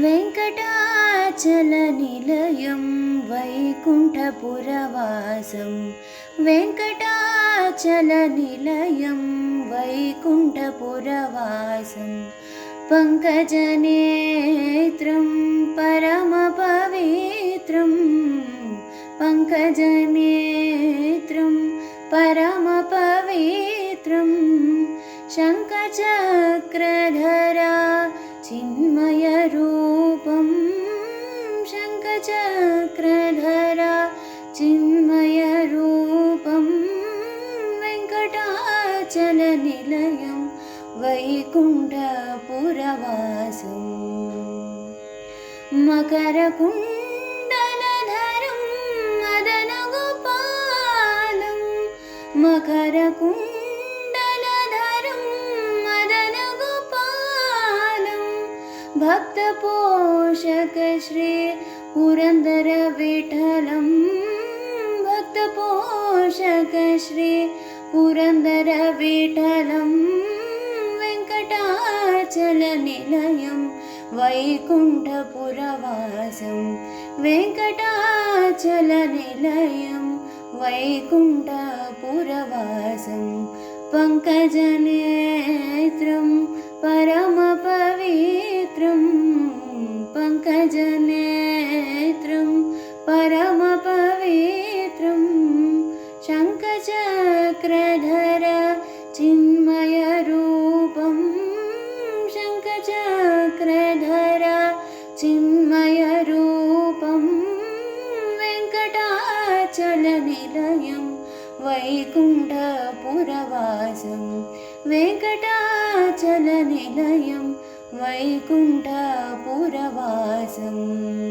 വെങ്കടാചലനിലയം വൈകുണ്ഠപുരവാസം വെങ്കടാചലനിലയം വൈകുണ്ഠപുരവാസം പങ്കജനേത്രം പരമപവിത്രം പങ്കജനേത്രം പരമപവിത്രം शङ्खचक्रधरा चिन्मयरू चक्रधरा चिन्मयरूपं वेङ्कटाचलनिलयं वैकुण्ठपुरवासं मकरकुण्डलधरं मदनगोपालं मकरकुण्ड भक्तपोषक Shri Purandar विठलं भक्तपोषकश्री Purandar विठलं वेङ्कटाचलनिलयं वैकुण्ठपुरवासं वेङ्कटाचलनिलयं वैकुण्ठपुरवासं पङ्कजनेत्रं परमा ചക്രധര ചിന്മയരൂപം വെങ്കടാചലനിലയം വൈകുണ്ഠപുരവാസം വെങ്കടാചലനിലയം वैकुण्ठपुरवासम्